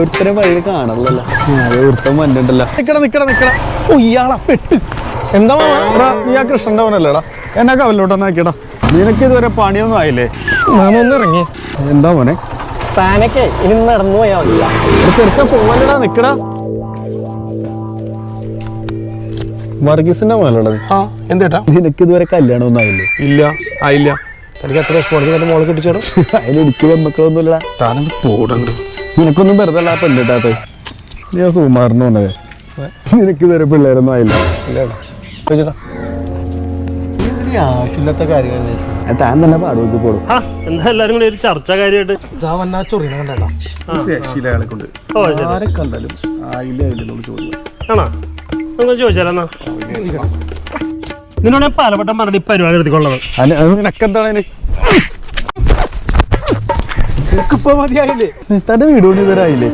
ഒരുത്തരെ വഴിയിൽ കാണാറില്ലല്ലോ അതെ ഒരുത്തൻ വന്നിട്ടല്ലോ നിക്കട നിക്കട നിക്കട. ഓ ഇയാളാ പെട്ട്. എന്താ മാമ? നീ ആ കൃഷ്ണന്റെ അവനല്ലേടാ എന്നെ കവലോട്ടെന്ന് ആക്കിയടാ. നിനക്ക് ഇതുവരെ പണിയൊന്നും ആയില്ലേ? മാമ ഒന്ന് ഇറങ്ങി. എന്താ മോനെ? താനൊക്കെ ഇനി നടന്നു പോയാ ചെറുക്ക പോവല്ലടാ നിക്കടാ. വർഗീസിന്റെ മോനല്ലടാ ആ എന്തേട്ടാ? നിനക്ക് ഇതുവരെ കല്യാണം ഒന്നും ആയില്ലേ? ഇല്ല ആയില്ല. തനിക്ക് എത്ര റെസ്പോൺസ് എന്റെ മോളെ കിട്ടിച്ചേടും. അതിന് എനിക്ക് പെമ്മക്കളൊന്നും ഇല്ലടാ താനൊന്ന് പോടണ്ട് നിനക്കൊന്നും വെറുതെ അല്ല പെണ്ണിട്ടാത്ത നീ ആ സുമാറിന് വന്നതേ. നിനക്ക് ഇതുവരെ പിള്ളേരൊന്നും ആയില്ല. ആവശ്യമില്ലാത്ത താൻ തന്നെ പാടുവെക്ക് പോടും. ആ എന്താ എല്ലാരും കൂടി ഒരു ചർച്ച കാര്യമായിട്ട്? നിന്നോട് ഞാൻ പലവട്ടം പറഞ്ഞിട്ട് പരിപാടി എടുത്തിക്കൊള്ളത് അതിന് നിനക്കെന്താണ് ഇപ്പൊ മതിയായില്ലേ? തന്റെ വീട് കൊണ്ട് ഇതുവരെ ആയില്ലേ